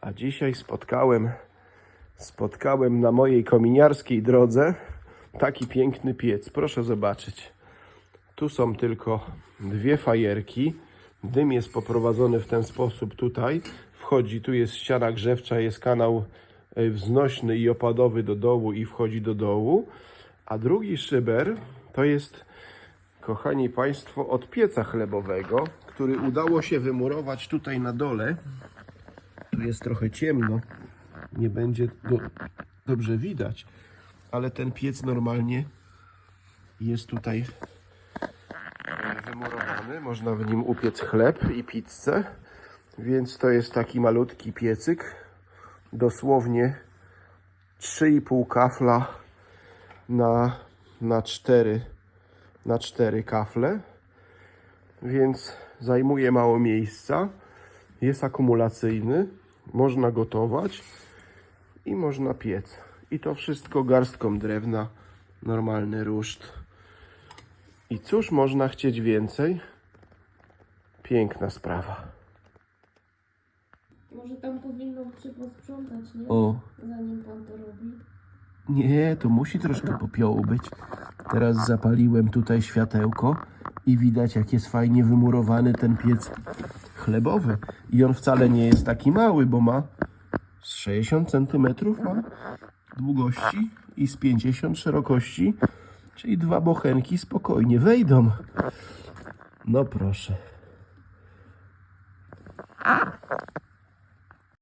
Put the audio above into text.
A dzisiaj spotkałem, spotkałem na mojej kominiarskiej drodze taki piękny piec. Proszę zobaczyć. Tu są tylko dwie fajerki. Dym jest poprowadzony w ten sposób tutaj. Wchodzi, tu jest ściana grzewcza, jest kanał e, wznośny i opadowy do dołu i wchodzi do dołu. A drugi szyber to jest, kochani Państwo, od pieca chlebowego, który udało się wymurować tutaj na dole. Jest trochę ciemno, nie będzie do, dobrze widać, ale ten piec normalnie jest tutaj e, wymurowany. Można w nim upiec chleb i pizzę, więc to jest taki malutki piecyk, dosłownie 3,5 kafla na, na 4 na 4 kafle, więc zajmuje mało miejsca. Jest akumulacyjny, można gotować i można piec. I to wszystko garstką drewna, normalny ruszt. I cóż można chcieć więcej? Piękna sprawa. Może tam powinno się posprzątać, nie? O, Zanim pan to robi. Nie, to musi troszkę popiołu być. Teraz zapaliłem tutaj światełko i widać, jak jest fajnie wymurowany ten piec chlebowy. I on wcale nie jest taki mały, bo ma z 60 cm ma długości i z 50 szerokości, czyli dwa bochenki spokojnie wejdą. No proszę.